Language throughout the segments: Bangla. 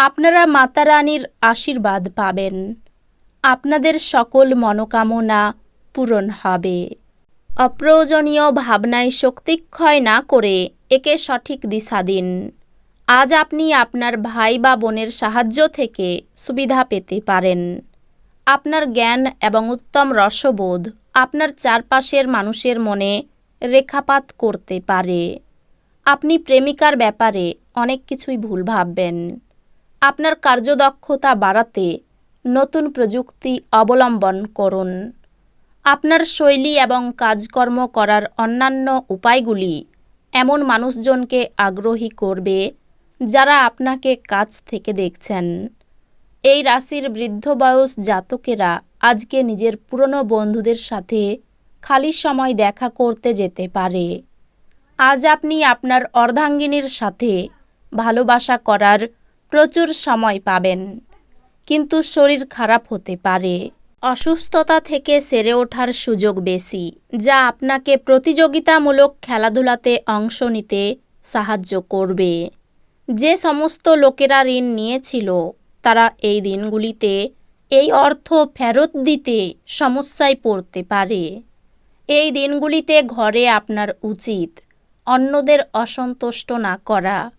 আপনারা মাতা রানীর আশীর্বাদ পাবেন। আপনাদের সকল মনোকামনা পূরণ হবে। অপ্রয়োজনীয় ভাবনায় শক্তিক্ষয় না করে একে সঠিক দিশা দিন। আজ আপনি আপনার ভাই বা বোনের সাহায্য থেকে সুবিধা পেতে পারেন। আপনার জ্ঞান এবং উত্তম রসবোধ আপনার চারপাশের মানুষের মনে রেখাপাত করতে পারে। আপনি প্রেমিকার ব্যাপারে অনেক কিছুই ভুল ভাববেন। আপনার কার্যদক্ষতা বাড়াতে নতুন প্রযুক্তি অবলম্বন করুন। আপনার শৈলী এবং কাজকর্ম করার অন্যান্য উপায়গুলি এমন মানুষজনকে আগ্রহী করবে যারা আপনাকে কাছ থেকে দেখছেন। এই রাশির বৃদ্ধ বয়স জাতকেরা আজকে নিজের পুরনো বন্ধুদের সাথে খালি সময় দেখা করতে যেতে পারে। আজ আপনি আপনার অর্ধাঙ্গিনীর সাথে ভালোবাসা করার প্রচুর সময় পাবেন। কিন্তু শরীর খারাপ হতে পারে। অসুস্থতা থেকে সেরে ওঠার সুযোগ বেশি, যা আপনাকে প্রতিযোগিতামূলক খেলাধুলাতে অংশ নিতে সাহায্য করবে। যে সমস্ত লোকেরা ঋণ নিয়েছিল, তারা এই দিনগুলিতে এই অর্থ ফেরত দিতে সমস্যায় পড়তে পারে। এই দিনগুলিতে ঘরে আপনার উচিত অন্যদের অসন্তুষ্ট না করা।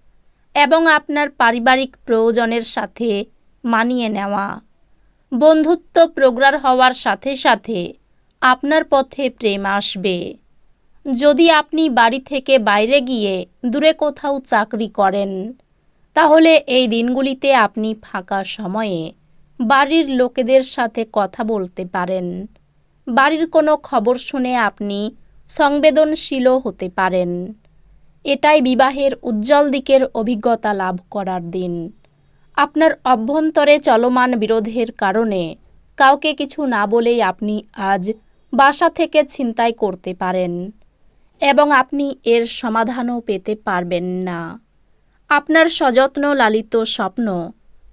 এবং আপনার পারিবারিক প্রয়োজনের সাথে মানিয়ে নেওয়া। বন্ধুত্ব প্রগাঢ় হওয়ার সাথে সাথে আপনার পথে প্রেম আসবে। যদি আপনি বাড়ি থেকে বাইরে গিয়ে দূরে কোথাও চাকরি করেন, তাহলে এই দিনগুলিতে আপনি ফাঁকা সময়ে বাড়ির লোকেদের সাথে কথা বলতে পারেন। বাড়ির কোনো খবর শুনে আপনি সংবেদনশীলও হতে পারেন। এটাই বিবাহের উজ্জ্বল দিকের অভিজ্ঞতা লাভ করার দিন। আপনার অভ্যন্তরে চলমান বিরোধের কারণে কাউকে কিছু না বলেই আপনি আজ বাসা থেকে ছিনতাই করতে পারেন এবং আপনি এর সমাধানও পেতে পারবেন না। আপনার সযত্ন লালিত স্বপ্ন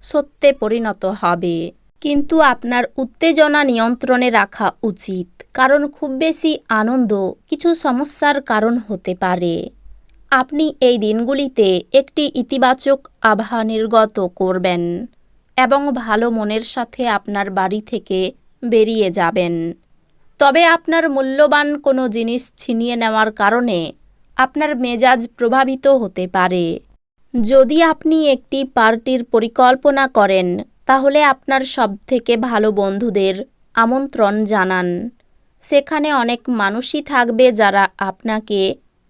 সত্যে পরিণত হবে। কিন্তু আপনার উত্তেজনা নিয়ন্ত্রণে রাখা উচিত, কারণ খুব বেশি আনন্দ কিছু সমস্যার কারণ হতে পারে। আপনি এই দিনগুলিতে একটি ইতিবাচক আভা নির্গত করবেন এবং ভালো মনের সাথে আপনার বাড়ি থেকে বেরিয়ে যাবেন। তবে আপনার মূল্যবান কোনো জিনিস ছিনিয়ে নেওয়ার কারণে আপনার মেজাজ প্রভাবিত হতে পারে। যদি আপনি একটি পার্টির পরিকল্পনা করেন, তাহলে আপনার সবথেকে ভালো বন্ধুদের আমন্ত্রণ জানান। সেখানে অনেক মানুষই থাকবে যারা আপনাকে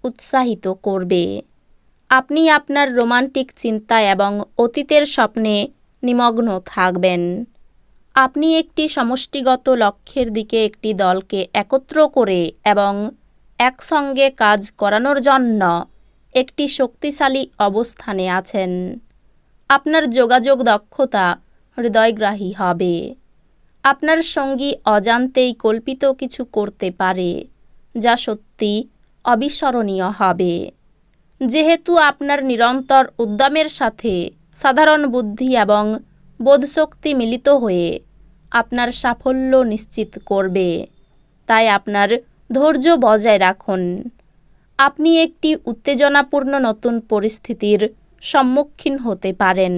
উৎসাহিত করবে। আপনি আপনার রোমান্টিক চিন্তা এবং অতীতের স্বপ্নে নিমগ্ন থাকবেন। আপনি একটি সমষ্টিগত লক্ষ্যের দিকে একটি দলকে একত্র করে এবং একসঙ্গে কাজ করানোর জন্য একটি শক্তিশালী অবস্থানে আছেন। আপনার যোগাযোগ দক্ষতা হৃদয়গ্রাহী হবে। আপনার সঙ্গী অজান্তেই কল্পিত কিছু করতে পারে, যা সত্যি অবিস্মরণীয় হবে। যেহেতু আপনার নিরন্তর উদ্যমের সাথে সাধারণ বুদ্ধি এবং বোধশক্তি মিলিত হয়ে আপনার সাফল্য নিশ্চিত করবে, তাই আপনার ধৈর্য বজায় রাখুন। আপনি একটি উত্তেজনাপূর্ণ নতুন পরিস্থিতির সম্মুখীন হতে পারেন,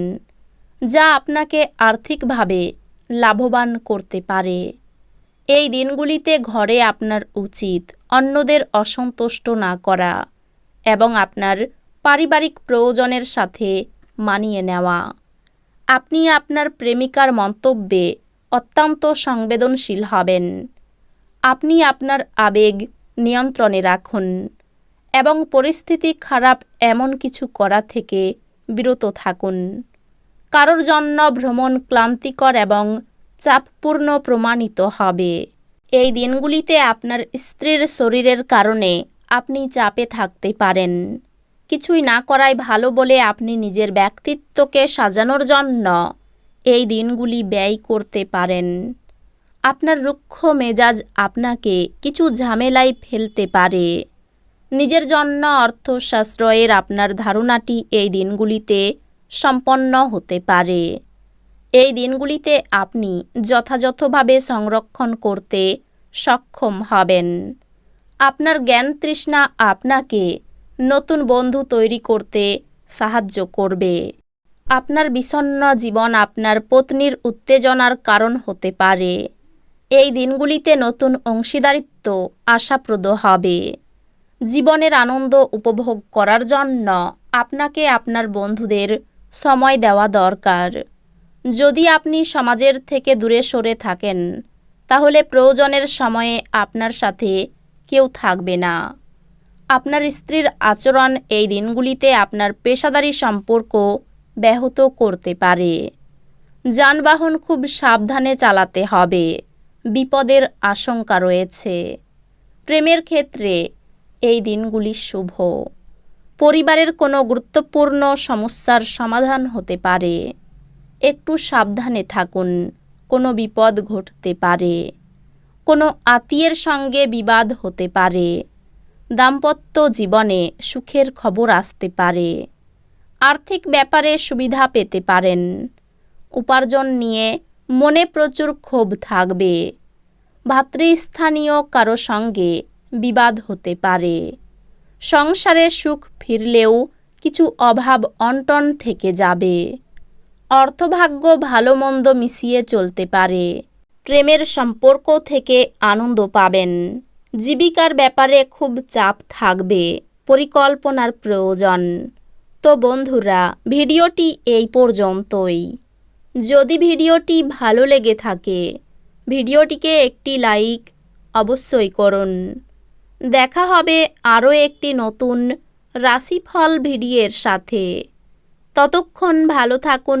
যা আপনাকে আর্থিকভাবে লাভবান করতে পারে। এই দিনগুলিতে ঘরে আপনার উচিত অন্যদের অসন্তুষ্ট না করা এবং আপনার পারিবারিক প্রয়োজনের সাথে মানিয়ে নেওয়া। আপনি আপনার প্রেমিকার মন্তব্যে অত্যন্ত সংবেদনশীল হবেন। আপনি আপনার আবেগ নিয়ন্ত্রণে রাখুন এবং পরিস্থিতি খারাপ এমন কিছু করা থেকে বিরত থাকুন। কারোর জন্য ভ্রমণ ক্লান্তিকর এবং চাপপূর্ণ প্রমাণিত হবে। এই দিনগুলিতে আপনার স্ত্রীর শরীরের কারণে আপনি চাপে থাকতে পারেন। কিছুই না করাই ভালো বলে আপনি নিজের ব্যক্তিত্বকে সাজানোর জন্য এই দিনগুলি ব্যয় করতে পারেন। আপনার রুক্ষ মেজাজ আপনাকে কিছু ঝামেলায় ফেলতে পারে। নিজের জন্য অর্থ সাশ্রয়ের আপনার ধারণাটি এই দিনগুলিতে সম্পন্ন হতে পারে। এই দিনগুলিতে আপনি যথাযথভাবে সংরক্ষণ করতে সক্ষম হবেন। আপনার জ্ঞান তৃষ্ণা আপনাকে নতুন বন্ধু তৈরি করতে সাহায্য করবে। আপনার বিষণ্ণ জীবন আপনার পত্নীর উত্তেজনার কারণ হতে পারে। এই দিনগুলিতে নতুন অংশীদারিত্ব আশাপ্রদ হবে। জীবনের আনন্দ উপভোগ করার জন্য আপনাকে আপনার বন্ধুদের সময় দেওয়া দরকার। যদি আপনি সমাজের থেকে দূরে সরে থাকেন, তাহলে প্রয়োজনের সময়ে আপনার সাথে কেউ থাকবে না। আপনার স্ত্রীর আচরণ এই দিনগুলিতে আপনার পেশাদারি সম্পর্ক ব্যাহত করতে পারে। যানবাহন খুব সাবধানে চালাতে হবে। বিপদের আশঙ্কা রয়েছে। প্রেমের ক্ষেত্রে এই দিনগুলি শুভ। পরিবারের কোনো গুরুত্বপূর্ণ সমস্যার সমাধান হতে পারে। একটু সাবধানে থাকুন। কোনো বিপদ ঘটতে পারে। কোনো আত্মীয়ের সঙ্গে বিবাদ হতে পারে। দাম্পত্য জীবনে সুখের খবর আসতে পারে। আর্থিক ব্যাপারে সুবিধা পেতে পারেন। উপার্জন নিয়ে মনে প্রচুর ক্ষোভ থাকবে। ভাতৃস্থানীয় কারও সঙ্গে বিবাদ হতে পারে। সংসারে সুখ ফিরলেও কিছু অভাব অন্টন থেকে যাবে। অর্থভাগ্য ভালো মন্দ মিশিয়ে চলতে পারে। প্রেমের সম্পর্ক থেকে আনন্দ পাবেন। জীবিকার ব্যাপারে খুব চাপ থাকবে। পরিকল্পনার প্রয়োজন। তো বন্ধুরা, ভিডিওটি এই পর্যন্তই। যদি ভিডিওটি ভালো লেগে থাকে, ভিডিওটিকে একটি লাইক অবশ্যই করুন। দেখা হবে আরও একটি নতুন রাশিফল ভিডিওর সাথে। ততক্ষণ ভালো থাকুন